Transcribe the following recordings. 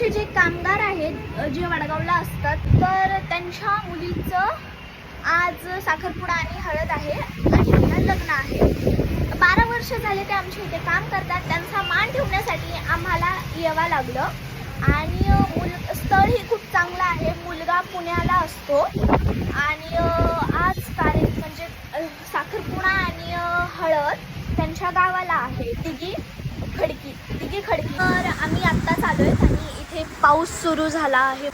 अ, जे कामगार आहेत जे वडगावला असतात तर त्यांच्या मुलीचं आज साखरपुडा आणि हळद आहे आणि त्यांना लग्न आहे. बारा वर्ष झाले ते आमच्या इथे काम करतात. त्यांचा मान ठेवण्यासाठी आम्हाला यावं लागलं. आणि मुल मुल स्थळही खूप चांगलं आहे. मुलगा पुण्याला असतो. आणि आज कार्य म्हणजे साखरपुडा आणि हळद त्यांच्या गावाला आहे. दिघी खडकी दिघी खडकी. तर आम्ही आत्ताच आलो पाऊस सुरू झाला आहे.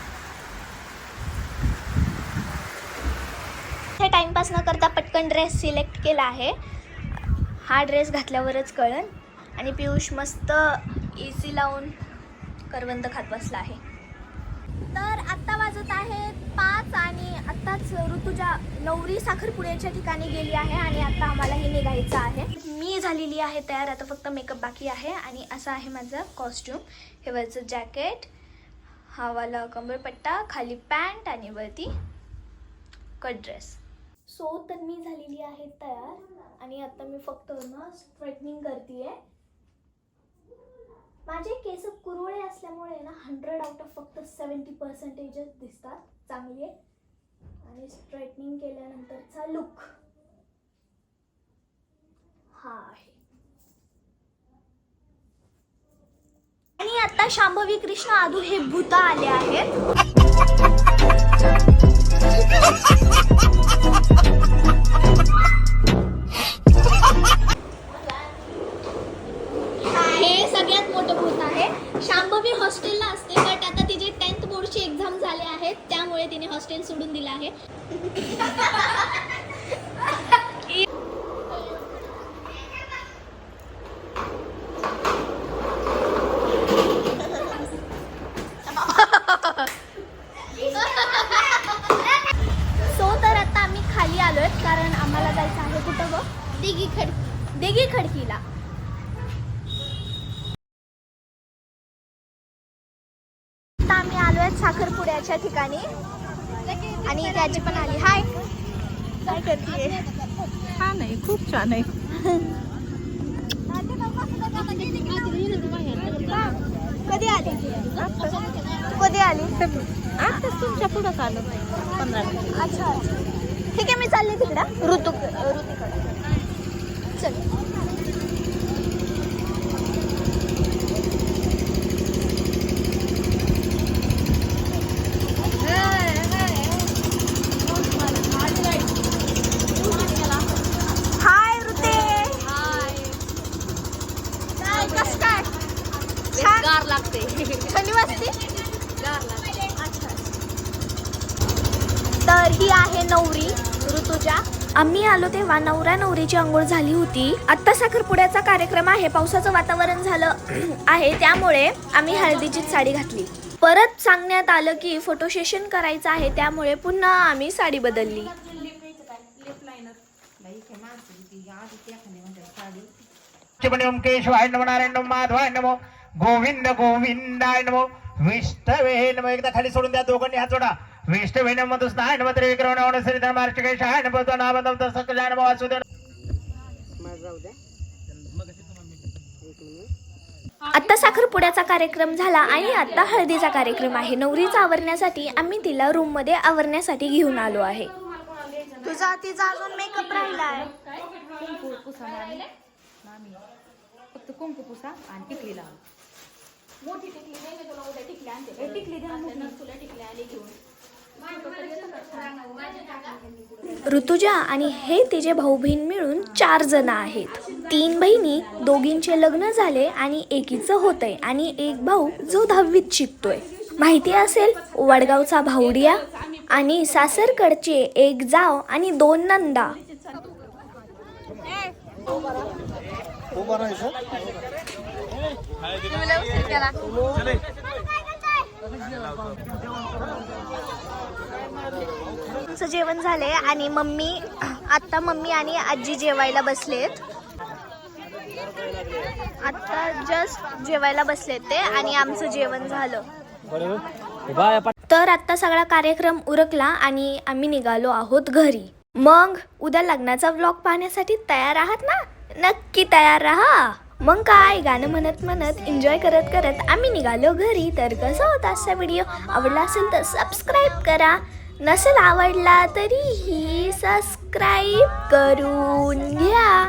हे टाइमपास न करता पटकन ड्रेस सिलेक्ट केला आहे. हा ड्रेस घातल्यावरच कळन. आणि पियुष मस्त ए सी लावून करवंद खात बसला आहे. तर आत्ता वाजत आहे पाच आणि आत्ताच ऋतुजा नवरी साखरपुड्याच्या ठिकाणी गेली आहे आणि आत्ता आम्हाला हे निघायचं आहे. मी झालेली आहे तयार आता फक्त मेकअप बाकी आहे आणि असं आहे माझं कॉस्ट्युम हे वरचं जॅकेट हा वाला कंबरपट्टा खाली पॅन्ट आणि वरती कट ड्रेस. सो तर मी झालेली आहे तयार आणि आता मी फक्त ना स्ट्रेटनिंग करते माझे केस कुरवळे असल्यामुळे ना हंड्रेड आउट ऑफ फक्त सेवन्टी पर्सेंटेजच दिसतात. चांगले आणि स्ट्रेटनिंग केल्यानंतरचा लुक हा आहे. आता शांभवी कृष्ण आधू हे भूत आले आहेत. हे सगळ्यात मोठं भूत आहे. शांभवी हॉस्टेलला असते बट आता तिचे टेन्थ बोर्डची एक्झाम झाले आहेत त्यामुळे तिने हॉस्टेल सोडून दिलं आहे. दिघी खडकीला आम्ही आलोय साखरपुड्याच्या ठिकाणी. आणि त्याची पण आली. हाय काय करते छान आहे खूप छान आहे. कधी आली? कधी आली? आताच तुमच्या पुढं आलं पंधरा अच्छा ठीक आहे मी चालले तिकडं. ऋतू ऋतूकडे चल तर ही आहे नवरी ऋतुजा. आम्ही आलो तेव्हा नवरा नवरीची आंघोळ झाली होती. आत्ता साखरपुड्याचा कार्यक्रम आहे पावसाचं वातावरण झालं आहे त्यामुळे आम्ही हळदीचीच साडी घातली. परत सांगण्यात आलं की फोटो सेशन करायचं आहे त्यामुळे पुन्हा आम्ही साडी बदलली. शिवनियम केशवाय नारायण माधवाय नमो गोविंद गोविंदाय नमो विष्णवे नमो एकदा खाली सोडून द्या दोघांनी हात जोडा. विष्णवे नमो दुसनाय नमो त्रिविक्रम नमो श्रीधर मार्चकेशाय नमो तो नामदम तसकलाय नमो वासुदेव आता साखरपुड्याचा कार्यक्रम झाला आणि आता हळदीचा कार्यक्रम आहे. नवरीचा आवरण्यासाठी आम्ही तिला रूममध्ये आवरण्यासाठी घेऊन आलो आहे. तुझा तिचा अजून मेकअप राहिला आहे. कुंकू पुसा मामी मामी फक्त कुंकू पुसा आणि टिकली लावा मोठी टिकली नाही का तुला? उद्या टिकल्या आणते. ए, टिकली द्या. तुला आली घेऊन. ऋतुजा आणि हे तिचे भाऊ बहीण मिळून चार जण आहेत. तीन बहिणी दोघींचे लग्न झाले आणि एकीचं होतंय आणि एक भाऊ जो दहावीत शिकतोय. माहिती असेल वडगावचा भावडिया आणि सासरकडचे एक जाव आणि दोन नंदा. आमचं जेवण झालंय आणि मम्मी आता मम्मी आणि आजी जेवायला बसलेत. आता जस्ट जेवायला बसलेत ते आणि आमचं जेवण झालं. तर आता सगळा कार्यक्रम उरकला आणि आम्ही निघालो आहोत घरी. मग उद्या लग्नाचा व्लॉग पाहण्यासाठी तयार आहात ना? नक्की तयार राहा. मग काय गाणं म्हणत म्हणत एन्जॉय करत करत आम्ही निघालो घरी. तर कसा होता आजचा व्हिडिओ आवडला असेल तर सबस्क्राईब करा. नसेल आवडला तरीही सबस्क्राईब करून घ्या.